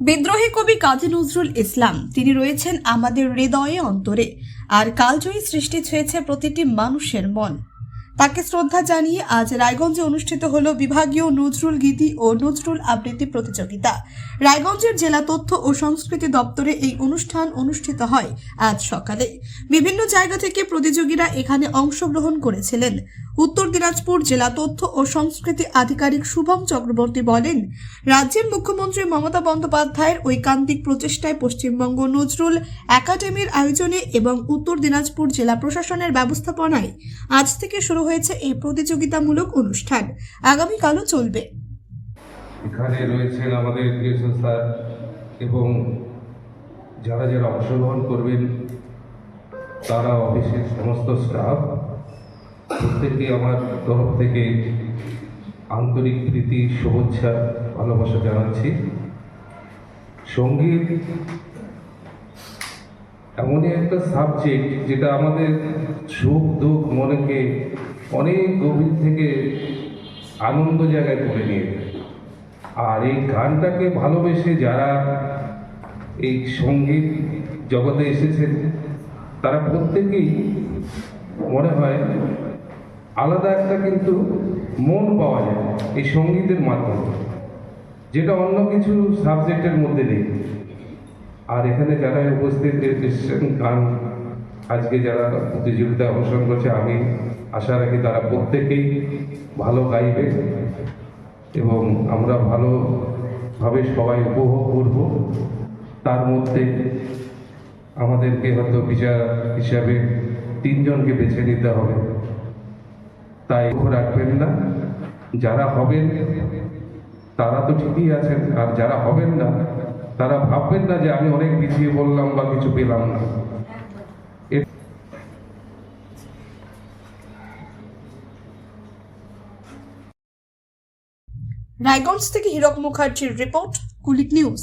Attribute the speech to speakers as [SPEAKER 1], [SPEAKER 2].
[SPEAKER 1] বিদ্রোহী কবি কাজী নজরুল ইসলাম, তিনি রয়েছেন আমাদের হৃদয়ে অন্তরে, আর কালজয়ী সৃষ্টি ছুঁয়েছে প্রতিটি মানুষের মন। তাকে শ্রদ্ধা জানিয়ে আজ রায়গঞ্জে অনুষ্ঠিত হল বিভাগীয় নজরুল গীতি ও নজরুল আবৃত্তি প্রতিযোগিতা। রায়গঞ্জের জেলা তথ্য ও সংস্কৃতি দপ্তরে এই অনুষ্ঠান অনুষ্ঠিত হয় আজ সকালে। বিভিন্ন জায়গা থেকে প্রতিযোগীরা এখানে অংশগ্রহণ করেছিলেন। উত্তর দিনাজপুর জেলা তথ্য ও সংস্কৃতি আধিকারিক শুভম চক্রবর্তী বলেন, রাজ্যের মুখ্যমন্ত্রী মমতা বন্দ্যোপাধ্যায়ের ঐকান্তিক প্রচেষ্টায় পশ্চিমবঙ্গ নজরুল একাডেমির আয়োজনে এবং উত্তর দিনাজপুর জেলা প্রশাসনের ব্যবস্থাপনায় আজ থেকে শুরু হয়েছে এই প্রতিযোগিতামূলক অনুষ্ঠান। আগামীকালও চলবে।
[SPEAKER 2] এখানে রয়েছেন আমাদের স্যার এবং যারা যারা অংশগ্রহণ করবেন, তারা অফিসের সমস্ত স্টাফ, প্রত্যেককে আমার তরফ থেকে আন্তরিক প্রীতি, শুভেচ্ছা, ভালোবাসা জানাচ্ছি। সংগীত এমনই একটা সাবজেক্ট যেটা আমাদের সুখ, দুঃখ, মনেকে অনেক গভীর থেকে আনন্দ জায়গায় তুলে নিয়ে আর এই গানটাকে ভালোবেসে যারা এই সংগীত জগতে এসেছেন, তারা প্রত্যেকেই মনে হয় আলাদা একটা কিন্তু মন পাওয়া যায় এই সঙ্গীতের মাধ্যমে, যেটা অন্য কিছু সাবজেক্টের মধ্যে নেই। আর এখানে যারা উপস্থিত গান, আজকে যারা প্রতিযোগিতায় অংশগ্রহণ করছে, আমি আশা রাখি তারা প্রত্যেকেই ভালো গাইবে এবং আমরা ভালোভাবে সবাই উপভোগ করব। তার মধ্যে আমাদেরকে হয়তো বিচার হিসাবে তিনজনকে বেছে নিতে হবে। তাই রাখবেন না, যারা হবেন তারা তো ঠিকই আছেন, আর যারা হবেন না তারা ভাববেন না যে আমি অনেক পিছিয়ে বললাম বা কিছু পেলাম না।
[SPEAKER 1] রায়গঞ্জ থেকে হীরক মুখার্জির রিপোর্ট, কুলিক নিউজ।